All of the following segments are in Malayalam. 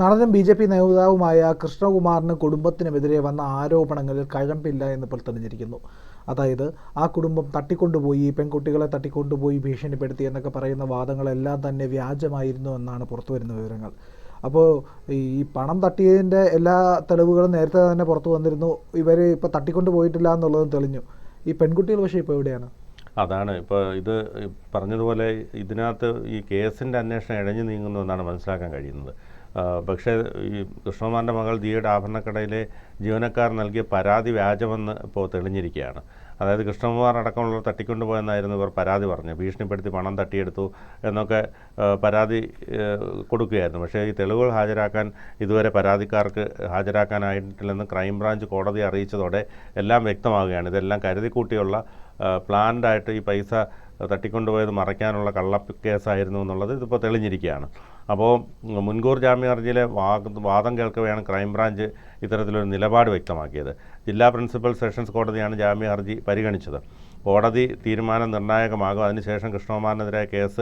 നടനും ബി ജെ പി നേതാവുമായ കൃഷ്ണകുമാറിന് കുടുംബത്തിനുമെതിരെ വന്ന ആരോപണങ്ങളിൽ കഴമ്പില്ല എന്നിപ്പോൾ തെളിഞ്ഞിരിക്കുന്നു അതായത് ആ കുടുംബം തട്ടിക്കൊണ്ടുപോയി പെൺകുട്ടികളെ തട്ടിക്കൊണ്ടുപോയി ഭീഷണിപ്പെടുത്തി എന്നൊക്കെ പറയുന്ന വാദങ്ങളെല്ലാം തന്നെ വ്യാജമായിരുന്നു എന്നാണ് പുറത്തുവരുന്ന വിവരങ്ങൾ. അപ്പോൾ ഈ പണം തട്ടിയതിന്റെ എല്ലാ തെളിവുകളും നേരത്തെ തന്നെ പുറത്തു വന്നിരുന്നു ഇവർ ഇപ്പോൾ തട്ടിക്കൊണ്ടു പോയിട്ടില്ല എന്നുള്ളതും തെളിഞ്ഞു. ഈ പെൺകുട്ടികൾ പക്ഷേ ഇപ്പോൾ എവിടെയാണ്? അതാണ്. ഇപ്പോൾ ഇത് പറഞ്ഞതുപോലെ ഇതിനകത്ത് ഈ കേസിന്റെ അന്വേഷണം ഇഴഞ്ഞു നീങ്ങുന്നു എന്നാണ് മനസ്സിലാക്കാൻ കഴിയുന്നത്. പക്ഷേ ഈ കൃഷ്ണകുമാറിന്റെ മകൾ ദിയുടെ ആഭരണക്കടയിലെ ജീവനക്കാർ നൽകിയ പരാതി വ്യാജമെന്ന് ഇപ്പോൾ തെളിഞ്ഞിരിക്കുകയാണ്. അതായത് കൃഷ്ണകുമാർ അടക്കമുള്ളവർ തട്ടിക്കൊണ്ടുപോയെന്നായിരുന്നു ഇവർ പരാതി പറഞ്ഞു ഭീഷണിപ്പെടുത്തി പണം തട്ടിയെടുത്തു എന്നൊക്കെ പരാതി കൊടുക്കുകയായിരുന്നു. പക്ഷേ ഈ തെളിവുകൾ ഹാജരാക്കാൻ ഇതുവരെ പരാതിക്കാർക്ക് ഹാജരാക്കാനായിട്ടില്ലെന്ന് ക്രൈംബ്രാഞ്ച് കോടതി അറിയിച്ചതോടെ എല്ലാം വ്യക്തമാവുകയാണ്. ഇതെല്ലാം കരുതിക്കൂട്ടിയുള്ള പ്ലാൻഡായിട്ട് ഈ പൈസ തട്ടിക്കൊണ്ടുപോയത് മറയ്ക്കാനുള്ള കള്ള കേസായിരുന്നു എന്നുള്ളത് ഇതിപ്പോൾ തെളിഞ്ഞിരിക്കുകയാണ്. അപ്പോൾ മുൻകൂർ ജാമ്യ ഹർജിയിലെ വാദ കേൾക്കവെയാണ് ക്രൈംബ്രാഞ്ച് ഇത്തരത്തിലൊരു നിലപാട് വ്യക്തമാക്കിയത്. ജില്ലാ പ്രിൻസിപ്പൽ സെഷൻസ് കോടതിയാണ് ജാമ്യ ഹർജി പരിഗണിച്ചത്. കോടതി തീരുമാനം നിർണായകമാകും. അതിനുശേഷം കൃഷ്ണകുമാറിനെതിരായ കേസ്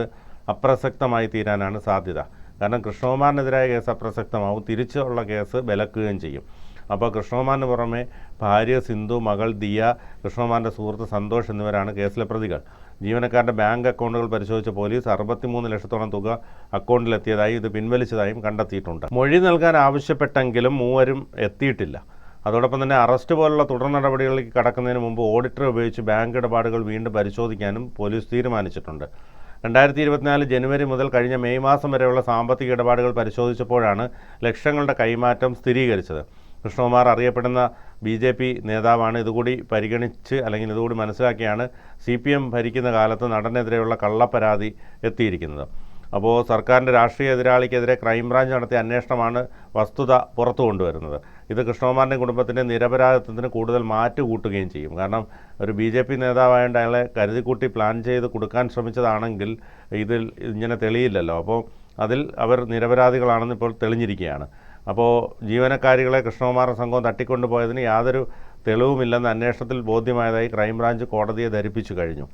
അപ്രസക്തമായി തീരാനാണ് സാധ്യത. കാരണം കൃഷ്ണകുമാറിനെതിരായ കേസ് അപ്രസക്തമാവും. തിരിച്ചുള്ള കേസ് വിലക്കുകയും ചെയ്യും. അപ്പോൾ കൃഷ്ണകുമാറിന് പുറമെ ഭാര്യ സിന്ധു മകൾ ദിയ കൃഷ്ണകുമാറിന്റെ സുഹൃത്ത് സന്തോഷ് എന്നിവരാണ് കേസിലെ പ്രതികൾ. ജീവനക്കാരുടെ ബാങ്ക് അക്കൗണ്ടുകൾ പരിശോധിച്ച പോലീസ് അറുപത്തിമൂന്ന് ലക്ഷത്തോളം തുക അക്കൗണ്ടിലെത്തിയതായി ഇത് പിൻവലിച്ചതായും കണ്ടെത്തിയിട്ടുണ്ട്. മൊഴി നൽകാൻ ആവശ്യപ്പെട്ടെങ്കിലും മൂവരും എത്തിയിട്ടില്ല. അതോടൊപ്പം തന്നെ അറസ്റ്റ് പോലുള്ള തുടർ നടപടികളിലേക്ക് കടക്കുന്നതിന് മുമ്പ് ഓഡിറ്റർ ഉപയോഗിച്ച് ബാങ്ക് ഇടപാടുകൾ വീണ്ടും പരിശോധിക്കാനും പോലീസ് തീരുമാനിച്ചിട്ടുണ്ട്. രണ്ടായിരത്തി ഇരുപത്തിനാല് ജനുവരി മുതൽ കഴിഞ്ഞ മെയ് മാസം വരെയുള്ള സാമ്പത്തിക ഇടപാടുകൾ പരിശോധിച്ചപ്പോഴാണ് ലക്ഷങ്ങളുടെ കൈമാറ്റം സ്ഥിരീകരിച്ചത്. കൃഷ്ണകുമാർ അറിയപ്പെടുന്ന ബി ജെ പി നേതാവാണ്. ഇതുകൂടി പരിഗണിച്ച് അല്ലെങ്കിൽ ഇതുകൂടി മനസ്സിലാക്കിയാണ് സി പി എം ഭരിക്കുന്ന കാലത്ത് നടനെതിരെയുള്ള കള്ളപ്പരാതി എത്തിയിരിക്കുന്നത്. അപ്പോൾ സർക്കാരിന്റെ രാഷ്ട്രീയ എതിരാളിക്കെതിരെ ക്രൈംബ്രാഞ്ച് നടത്തിയ അന്വേഷണമാണ് വസ്തുത പുറത്തു കൊണ്ടുവരുന്നത്. ഇത് കൃഷ്ണകുമാറിന്റെ കുടുംബത്തിന്റെ നിരപരാധിത്വത്തിന് കൂടുതൽ മാറ്റ് കൂട്ടുകയും ചെയ്യും. കാരണം ഒരു ബി ജെ പി നേതാവായതുകൊണ്ട് അയാളെ കരുതിക്കൂട്ടി പ്ലാൻ ചെയ്ത് കൊടുക്കാൻ ശ്രമിച്ചതാണെങ്കിൽ ഇതിൽ ഇങ്ങനെ തെളിയില്ലല്ലോ. അപ്പോൾ അതിൽ അവർ നിരപരാധികളാണെന്ന് ഇപ്പോൾ തെളിഞ്ഞിരിക്കുകയാണ്. അപ്പോൾ ജീവനക്കാരികളെ കൃഷ്ണകുമാർ സംഘം തട്ടിക്കൊണ്ടുപോയതിന് യാതൊരു തെളിവുമില്ലെന്ന് അന്വേഷണത്തിൽ ബോധ്യമായതായി ക്രൈംബ്രാഞ്ച് കോടതിയെ ധരിപ്പിച്ചു കഴിഞ്ഞു.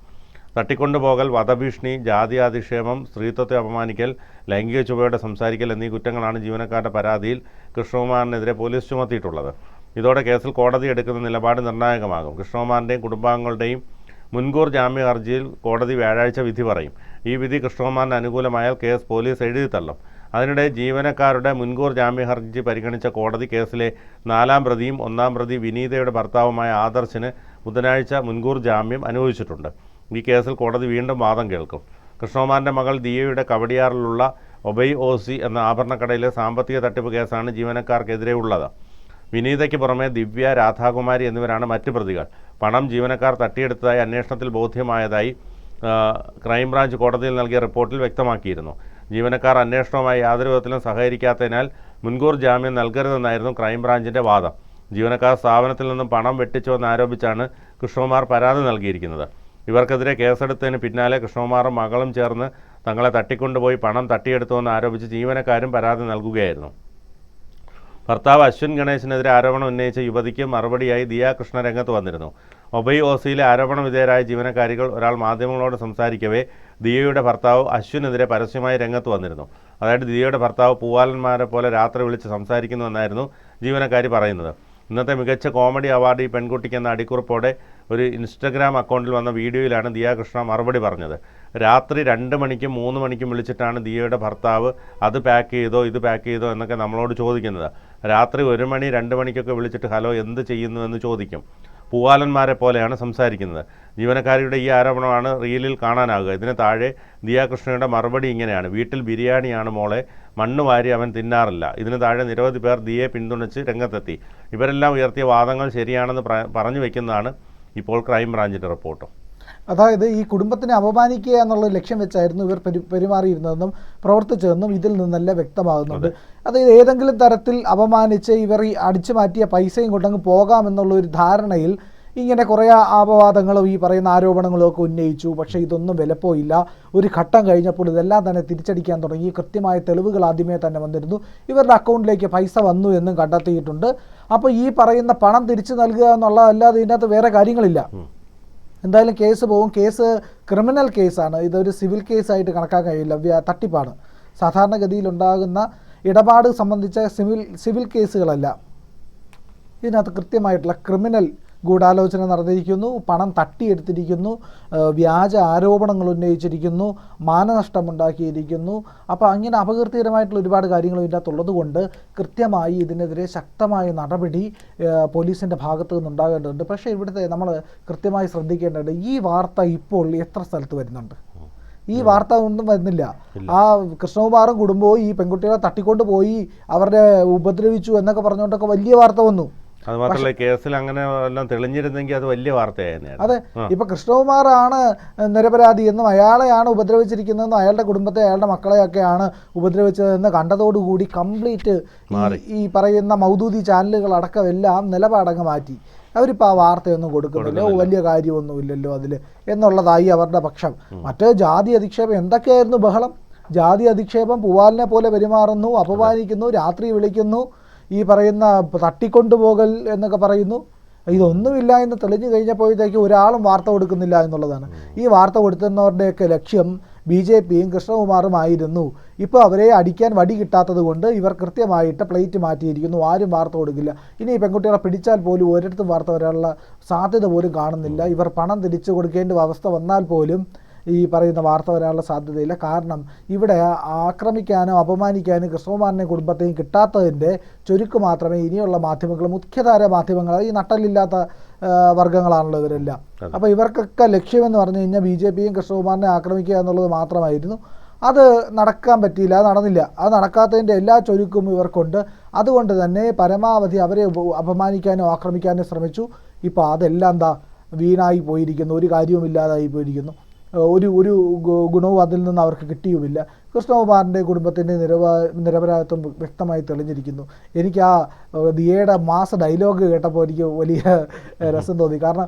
തട്ടിക്കൊണ്ടുപോകൽ വധഭീഷണി ജാതിയാധിക്ഷേപം സ്ത്രീത്വത്തെ അപമാനിക്കൽ ലൈംഗിക ചുവയോടെ സംസാരിക്കൽ എന്നീ കുറ്റങ്ങളാണ് ജീവനക്കാരുടെ പരാതിയിൽ കൃഷ്ണകുമാറിനെതിരെ പോലീസ് ചുമത്തിയിട്ടുള്ളത്. ഇതോടെ കേസിൽ കോടതി എടുക്കുന്ന നിലപാട് നിർണായകമാകും. കൃഷ്ണകുമാറിന്റെയും കുടുംബാംഗങ്ങളുടെയും മുൻകൂർ ജാമ്യ ഹർജിയിൽ കോടതി വ്യാഴാഴ്ച വിധി പറയും. ഈ വിധി കൃഷ്ണകുമാറിന് അനുകൂലമായാൽ കേസ് പോലീസ് എഴുതി തള്ളും അതിനിടെ ജീവനക്കാരുടെ മുൻകൂർ ജാമ്യ ഹർജി പരിഗണിച്ച കോടതി കേസിലെ നാലാം പ്രതിയും ഒന്നാം പ്രതി വിനീതയുടെ ഭർത്താവുമായ ആദർശിന് ബുധനാഴ്ച മുൻകൂർ ജാമ്യം അനുവദിച്ചിട്ടുണ്ട്. ഈ കേസിൽ കോടതി വീണ്ടും വാദം കേൾക്കും. കൃഷ്ണകുമാറിന്റെ മകൾ ദിയയുടെ കവടിയാറിലുള്ള ഒബൈ ഒ സി എന്ന ആഭരണക്കടയിലെ സാമ്പത്തിക തട്ടിപ്പ് കേസാണ് ജീവനക്കാർക്കെതിരെ ഉള്ളത്. വിനീതയ്ക്ക് പുറമെ ദിവ്യ രാധാകുമാരി എന്നിവരാണ് മറ്റ് പ്രതികൾ. പണം ജീവനക്കാർ തട്ടിയെടുത്തതായി അന്വേഷണത്തിൽ ബോധ്യമായതായി ക്രൈംബ്രാഞ്ച് കോടതിയിൽ നൽകിയ റിപ്പോർട്ടിൽ വ്യക്തമാക്കിയിരുന്നു. ജീവനക്കാർ അന്വേഷണവുമായി യാതൊരു വിധത്തിലും സഹകരിക്കാത്തതിനാൽ മുൻകൂർ ജാമ്യം നൽകരുതെന്നായിരുന്നു ക്രൈംബ്രാഞ്ചിന്റെ വാദം. ജീവനക്കാർ സ്ഥാപനത്തിൽ നിന്നും പണം വെട്ടിച്ചുവെന്ന് ആരോപിച്ചാണ് കൃഷ്ണകുമാർ പരാതി നൽകിയിരിക്കുന്നത്. ഇവർക്കെതിരെ കേസെടുത്തതിന് പിന്നാലെ കൃഷ്ണകുമാറും മകളും ചേർന്ന് തങ്ങളെ തട്ടിക്കൊണ്ടുപോയി പണം തട്ടിയെടുത്തുവെന്ന് ആരോപിച്ച് ജീവനക്കാരും പരാതി നൽകുകയായിരുന്നു. ഭർത്താവ് അശ്വിൻ ഗണേശിനെതിരെ ആരോപണം ഉന്നയിച്ച യുവതിക്ക് മറുപടിയായി ദിയ കൃഷ്ണ രംഗത്ത് വന്നിരുന്നു. ഒബൈ ഓസിയിലെ ആരോപണ വിധേയരായ ജീവനക്കാരികൾ ഒരാൾ മാധ്യമങ്ങളോട് സംസാരിക്കവേ ദിയയുടെ ഭർത്താവ് അശ്വിനെതിരെ പരസ്യമായി രംഗത്ത് വന്നിരുന്നു. അതായത് ദിയയുടെ ഭർത്താവ് പൂവാലന്മാരെ പോലെ രാത്രി വിളിച്ച് സംസാരിക്കുന്നുവെന്നായിരുന്നു ജീവനക്കാരി പറയുന്നത്. ഇന്നത്തെ മികച്ച കോമഡി അവാർഡ് ഈ പെൺകുട്ടിക്ക് എന്ന അടിക്കുറിപ്പോടെ ഒരു ഇൻസ്റ്റഗ്രാം അക്കൗണ്ടിൽ വന്ന വീഡിയോയിലാണ് ദിയ കൃഷ്ണ മറുപടി പറഞ്ഞത്. രാത്രി രണ്ട് മണിക്കും മൂന്ന് മണിക്കും വിളിച്ചിട്ടാണ് ദിയയുടെ ഭർത്താവ് അത് പാക്ക് ചെയ്തോ ഇത് പാക്ക് ചെയ്തോ എന്നൊക്കെ നമ്മളോട് ചോദിക്കുന്നത്. രാത്രി ഒരു മണി രണ്ട് മണിക്കൊക്കെ വിളിച്ചിട്ട് ഹലോ എന്ത് ചെയ്യുന്നു എന്ന് ചോദിക്കും. പൂവാലന്മാരെ പോലെയാണ് സംസാരിക്കുന്നത്. ജീവനക്കാരിയുടെ ഈ ആരോപണമാണ് റീലിൽ കാണാനാകുക ഇതിന് താഴെ ദിയാകൃഷ്ണയുടെ മറുപടി ഇങ്ങനെയാണ്. വീട്ടിൽ ബിരിയാണിയാണ് മോളെ. മണ്ണ് വാരി അവൻ തിന്നാറില്ല. ഇതിന് താഴെ നിരവധി പേർ ദിയെ പിന്തുണച്ച് രംഗത്തെത്തി. ഇവരെല്ലാം ഉയർത്തിയ വാദങ്ങൾ ശരിയാണെന്ന് പറഞ്ഞു വയ്ക്കുന്നതാണ് ഇപ്പോൾ ക്രൈംബ്രാഞ്ചിന്റെ റിപ്പോർട്ടും. അതായത് ഈ കുടുംബത്തിനെ അപമാനിക്കുക എന്നുള്ള ലക്ഷ്യം വെച്ചായിരുന്നു ഇവർ പെരു പെരുമാറിയിരുന്നതെന്നും പ്രവർത്തിച്ചതെന്നും ഇതിൽ നിന്നെല്ലാം വ്യക്തമാകുന്നുണ്ട്. അതായത് ഏതെങ്കിലും തരത്തിൽ അപമാനിച്ച് ഇവർ ഈ അടിച്ചു മാറ്റിയ പൈസയും കൊണ്ടങ്ങ് പോകാമെന്നുള്ള ഒരു ധാരണയിൽ ഇങ്ങനെ കുറേ അപവാദങ്ങളും ഈ പറയുന്ന ആരോപണങ്ങളും ഒക്കെ ഉന്നയിച്ചു. പക്ഷേ ഇതൊന്നും വിലപ്പോയില്ല. ഒരു ഘട്ടം കഴിഞ്ഞപ്പോൾ ഇതെല്ലാം തന്നെ തിരിച്ചടിക്കാൻ തുടങ്ങി. കൃത്യമായ തെളിവുകൾ ആദ്യമേ തന്നെ വന്നിരുന്നു. ഇവരുടെ അക്കൗണ്ടിലേക്ക് പൈസ വന്നു എന്നും കണ്ടെത്തിയിട്ടുണ്ട്. അപ്പോൾ ഈ പറയുന്ന പണം തിരിച്ചു നൽകുക എന്നുള്ളതല്ലാതെ ഇതിനകത്ത് വേറെ കാര്യങ്ങളില്ല. എന്തായാലും കേസ് പോകും. കേസ് ക്രിമിനൽ കേസാണ്. ഇതൊരു സിവിൽ കേസായിട്ട് കണക്കാക്കാൻ കഴിയില്ല. തട്ടിപ്പാണ്. സാധാരണഗതിയിൽ ഉണ്ടാകുന്ന ഇടപാട് സംബന്ധിച്ച സിവിൽ സിവിൽ കേസുകളല്ല. ഇതിനകത്ത് കൃത്യമായിട്ടുള്ള ക്രിമിനൽ ഗൂഢാലോചന നടന്നിരിക്കുന്നു പണം തട്ടിയെടുത്തിരിക്കുന്നു വ്യാജ ആരോപണങ്ങൾ ഉന്നയിച്ചിരിക്കുന്നു മാനനഷ്ടം ഉണ്ടാക്കിയിരിക്കുന്നു. അപ്പോൾ അങ്ങനെ അപകീർത്തികരമായിട്ടുള്ള ഒരുപാട് കാര്യങ്ങൾ ഇതിന്റെ അകത്തുള്ളത് കൊണ്ട് കൃത്യമായി ഇതിനെതിരെ ശക്തമായ നടപടി പോലീസിന്റെ ഭാഗത്തു നിന്നുണ്ടാകേണ്ടതുണ്ട്. പക്ഷേ ഇവിടുത്തെ നമ്മൾ കൃത്യമായി ശ്രദ്ധിക്കേണ്ടത് ഈ വാർത്ത ഇപ്പോൾ എത്ര സ്ഥലത്ത് വരുന്നുണ്ട്? ഈ വാർത്ത ഒന്നും വരുന്നില്ല. ആ കൃഷ്ണകുമാറും കുടുംബവും ഈ പെൺകുട്ടികളെ തട്ടിക്കൊണ്ട് പോയി അവരുടെ ഉപദ്രവിച്ചു എന്നൊക്കെ പറഞ്ഞുകൊണ്ടൊക്കെ വലിയ വാർത്ത വന്നു. അത് മാത്രമല്ല കേസിൽ അങ്ങനെ എല്ലാം തെളിഞ്ഞിരുന്നെങ്കിൽ അത് വലിയ വാർത്തയായിരുന്നു. അതെ ഇപ്പൊ കൃഷ്ണകുമാറാണ് നിരപരാധി എന്നും അയാളെയാണ് ഉപദ്രവിച്ചിരിക്കുന്നതെന്നും അയാളുടെ കുടുംബത്തെ അയാളുടെ മക്കളെയൊക്കെയാണ് ഉപദ്രവിച്ചതെന്ന് കണ്ടതോടുകൂടി കംപ്ലീറ്റ് ഈ പറയുന്ന മൗദൂദി ചാനലുകൾ അടക്കം എല്ലാം നിലപാടങ്ങ് മാറ്റി. അവരിപ്പോൾ ആ വാർത്തയൊന്നും കൊടുക്കുന്നില്ല. വലിയ കാര്യമൊന്നുമില്ലല്ലോ അതിൽ എന്നുള്ളതായി അവരുടെ പക്ഷം. മറ്റേ ജാതി അധിക്ഷേപം എന്തൊക്കെയായിരുന്നു ബഹളം? ജാതി അധിക്ഷേപം പൂവാലിനെ പോലെ പെരുമാറുന്നു അപമാനിക്കുന്നു രാത്രി വിളിക്കുന്നു ഈ പറയുന്ന തട്ടിക്കൊണ്ടുപോകൽ എന്നൊക്കെ പറയുന്നു. ഇതൊന്നുമില്ല എന്ന് തെളിഞ്ഞു കഴിഞ്ഞപ്പോഴത്തേക്ക് ഒരാളും വാർത്ത കൊടുക്കുന്നില്ല എന്നുള്ളതാണ്. ഈ വാർത്ത കൊടുത്തുന്നവരുടെയൊക്കെ ലക്ഷ്യം ബി ജെ പിയും കൃഷ്ണകുമാറുമായിരുന്നു ഇപ്പോൾ അവരെ അടിക്കാൻ വടി കിട്ടാത്തത് കൊണ്ട് ഇവർ കൃത്യമായിട്ട് പ്ലേറ്റ് മാറ്റിയിരിക്കുന്നു. ആരും വാർത്ത കൊടുക്കില്ല. ഇനി പെൺകുട്ടികളെ പിടിച്ചാൽ പോലും ഒരിടത്തും വാർത്ത വരാനുള്ള സാധ്യത പോലും കാണുന്നില്ല. ഇവർ പണം തിരിച്ചു കൊടുക്കേണ്ട അവസ്ഥ വന്നാൽ പോലും ഈ പറയുന്ന വാർത്ത വരാനുള്ള സാധ്യതയില്ല. കാരണം ഇവിടെ ആക്രമിക്കാനും അപമാനിക്കാനും കൃഷ്ണകുമാറിനെ കുടുംബത്തെയും കിട്ടാത്തതിന്റെ ചുരുക്ക് മാത്രമേ ഇനിയുള്ള മാധ്യമങ്ങൾ മുഖ്യധാര മാധ്യമങ്ങൾ ഈ നട്ടലില്ലാത്ത വർഗങ്ങളാണല്ലോ ഇവരെല്ലാം. അപ്പോൾ ഇവർക്കൊക്കെ ലക്ഷ്യമെന്ന് പറഞ്ഞു കഴിഞ്ഞാൽ ബി ജെ പിയും കൃഷ്ണകുമാറിനെ ആക്രമിക്കുക എന്നുള്ളത് മാത്രമായിരുന്നു. അത് നടക്കാൻ പറ്റിയില്ല അത് നടന്നില്ല. അത് നടക്കാത്തതിന്റെ എല്ലാ ചുരുക്കും ഇവർക്കുണ്ട്. അതുകൊണ്ട് തന്നെ പരമാവധി അവരെ അപമാനിക്കാനും ആക്രമിക്കാനോ ശ്രമിച്ചു. ഇപ്പോൾ അതെല്ലാം എന്താ വീണായി പോയിരിക്കുന്നു. ഒരു കാര്യവുമില്ലാതായി പോയിരിക്കുന്നു. ഒരു ഒരു ഗുണവും അതിൽ നിന്ന് അവർക്ക് കിട്ടിയുമില്ല. കൃഷ്ണകുമാറിന്റെ കുടുംബത്തിന്റെ നിരപ നിരപരാധിത്വം വ്യക്തമായി തെളിഞ്ഞിരിക്കുന്നു. എനിക്ക് ആ ദിയയുടെ മാസ ഡയലോഗ് കേട്ടപ്പോൾ എനിക്ക് വലിയ രസം തോന്നി. കാരണം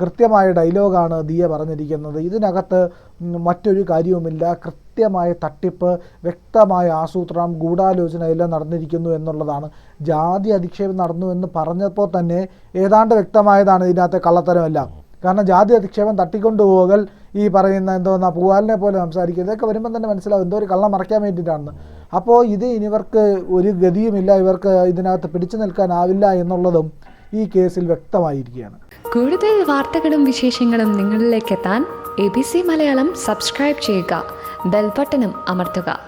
കൃത്യമായ ഡയലോഗാണ് ദിയ പറഞ്ഞിരിക്കുന്നത്. ഇതിനകത്ത് മറ്റൊരു കാര്യവുമില്ല. കൃത്യമായ തട്ടിപ്പ് വ്യക്തമായ ആസൂത്രണം ഗൂഢാലോചന എല്ലാം നടന്നിരിക്കുന്നു എന്നുള്ളതാണ്. ജാതി അധിക്ഷേപം നടന്നു എന്ന് പറഞ്ഞപ്പോൾ തന്നെ ഏതാണ്ട് വ്യക്തമായതാണ് ഇതിനകത്തെ കള്ളത്തരമെല്ലാം. കാരണം ജാതി അധിക്ഷേപം തട്ടിക്കൊണ്ടുപോകൽ ഈ പറയുന്ന എന്തോന്നാ പൂവാലിനെ പോലെ സംസാരിക്കുക ഇതൊക്കെ വരുമ്പോൾ തന്നെ മനസ്സിലാവും. എന്തോ ഒരു കള്ളം മറയ്ക്കാൻ വേണ്ടിയിട്ടാണ് അപ്പോൾ ഇത് ഇനിവർക്ക് ഒരു ഗതിയുമില്ല. ഇവർക്ക് ഇതിനകത്ത് പിടിച്ചു നിൽക്കാനാവില്ല എന്നുള്ളതും ഈ കേസിൽ വ്യക്തമായിരിക്കുകയാണ്. കൂടുതൽ വാർത്തകളും വിശേഷങ്ങളും നിങ്ങളിലേക്ക് എത്താൻ A B C Malayalam subscribe ചെയ്യുക. ബെൽബട്ടനും അമർത്തുക.